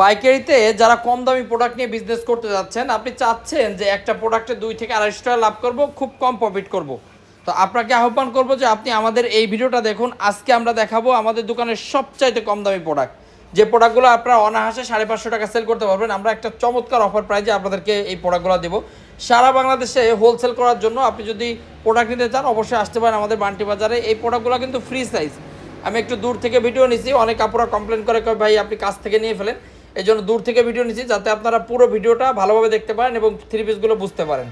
পাইকারিতে যারা কম দামি প্রোডাক্ট নিয়ে বিজনেস করতে যাচ্ছেন, আপনি চাচ্ছেন যে একটা প্রোডাক্টে দুই থেকে আড়াইশো টাকা লাভ করব, খুব কম প্রফিট করব। তো আপনাকে আহ্বান করব যে আপনি আমাদের এই ভিডিওটা দেখুন। আজকে আমরা দেখাবো আমাদের দোকানের সবচাইতে কম দামি প্রোডাক্ট যে প্রোডাক্টগুলো আপনারা অনাহাসে সাড়ে পাঁচশো টাকা সেল করতে পারবেন। আমরা একটা চমৎকার অফার প্রাইজে আপনাদেরকে এই প্রোডাক্টগুলো দেবো। সারা বাংলাদেশে হোলসেল করার জন্য আপনি যদি প্রোডাক্ট নিতে চান, অবশ্যই আসতে পারেন আমাদের বান্টি বাজারে। এই প্রোডাক্টগুলো কিন্তু ফ্রি সাইজ আমি একটু দূর থেকে ভিডিও নিছি। অনেক আপুরা কমপ্লেন করে ভাই, আপনি কাছ থেকে নিয়ে ফেলেন। এই জন্য দূর থেকে ভিডিও নিছি যাতে আপনারা পুরো ভিডিওটা ভালোভাবে দেখতে পারেন এবং থ্রি পিসগুলো বুঝতে পারেন।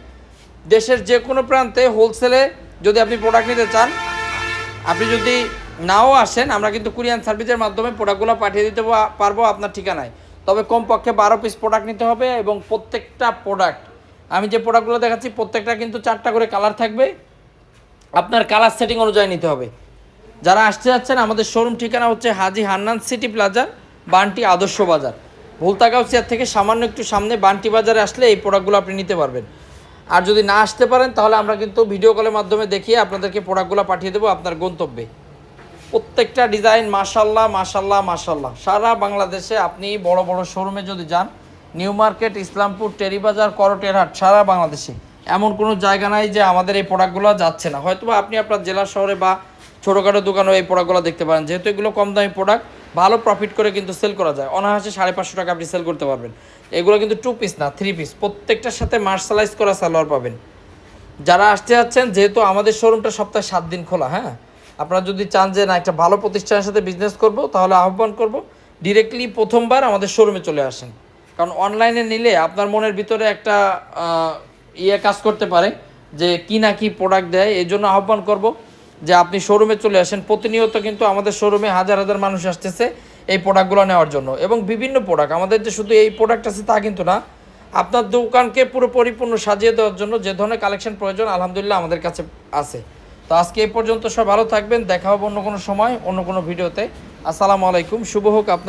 দেশের যে কোনো প্রান্তে হোলসেলে যদি আপনি প্রোডাক্ট নিতে চান, আপনি যদি নাও আসেন, আমরা কিন্তু কুরিয়ান সার্ভিসের মাধ্যমে প্রোডাক্টগুলো পাঠিয়ে দিতে পারব আপনার ঠিকানায়। তবে কমপক্ষে বারো পিস প্রোডাক্ট নিতে হবে এবং প্রত্যেকটা প্রোডাক্ট আমি যে প্রোডাক্টগুলো দেখাচ্ছি, প্রত্যেকটা কিন্তু চারটা করে কালার থাকবে। আপনার কালার সেটিং অনুযায়ী নিতে হবে। যারা আসতে যাচ্ছেন, আমাদের শোরুম ঠিকানা হচ্ছে হাজি হান্নান সিটি প্লাজা বান্টি আদর্শ বাজার। ভুলতাগাউসিয়ার থেকে সামান্য একটু সামনে বান্টি বাজারে আসলে এই প্রোডাক্টগুলো আপনি নিতে পারবেন। আর যদি না আসতে পারেন, তাহলে আমরা কিন্তু ভিডিও কলের মাধ্যমে দেখিয়ে আপনাদেরকে প্রোডাক্টগুলো পাঠিয়ে দেবো আপনার গন্তব্যে। প্রত্যেকটা ডিজাইন মাশাল্লাহ মাশাল্লাহ মাশাল্লাহ সারা বাংলাদেশে আপনি বড় বড় শোরুমে যদি যান নিউ মার্কেট ইসলামপুর টেরিবাজার করটেরহাট সারা বাংলাদেশে। এমন কোনো জায়গা নাই যে আমাদের এই প্রোডাক্টগুলো যাচ্ছে না। হয়তো আপনি আপনার জেলা শহরে বা ছোটোখাটো দোকানেও এই প্রোডাক্টগুলো দেখতে পারেন। যেহেতু এগুলো কম দামি প্রোডাক্ট ভালো প্রফিট করে কিন্তু সেল করা যায়। অনায়াসে সাড়ে পাঁচশো টাকা আপনি সেল করতে পারবেন। এগুলো কিন্তু টু পিস না থ্রি পিস প্রত্যেকটার সাথে মার্শালাইজ করা সালোয়ার পাবেন। যারা আসতে যাচ্ছেন, যেহেতু আমাদের শোরুমটা সপ্তাহে সাত দিন খোলা হ্যাঁ? আপনারা যদি চান যে, না, একটা ভালো প্রতিষ্ঠানের সাথে বিজনেস করব, তাহলে আহ্বান করব ডিরেক্টলি প্রথমবার আমাদের শোরুমে চলে আসেন। কারণ অনলাইনে নিলে আপনার মনের ভিতরে একটা ইয়ে কাজ করতে পারে যে, কি না কি প্রোডাক্ট দেয় এই জন্য আহ্বান করব। যে আপনি শোরুমে চলে আসেন, প্রতিনিয়ত কিন্তু আমাদের শোরুমে হাজার হাজার মানুষ আসতেছে এই প্রোডাক্টগুলো নেওয়ার জন্য। এবং বিভিন্ন প্রোডাক্ট আমাদের যে শুধু এই প্রোডাক্ট আছে তা কিন্তু না, আপনার দোকানকে পুরো পরিপূর্ণ সাজিয়ে দেওয়ার জন্য যে ধরনের কালেকশন প্রয়োজন, আলহামদুলিল্লাহ আমাদের কাছে আছে। তো আজকে এই পর্যন্ত সব ভালো থাকবেন, দেখা হবে অন্য কোনো সময়, অন্য কোনো ভিডিওতে। আসসালামু আলাইকুম, শুভ হোক আপনার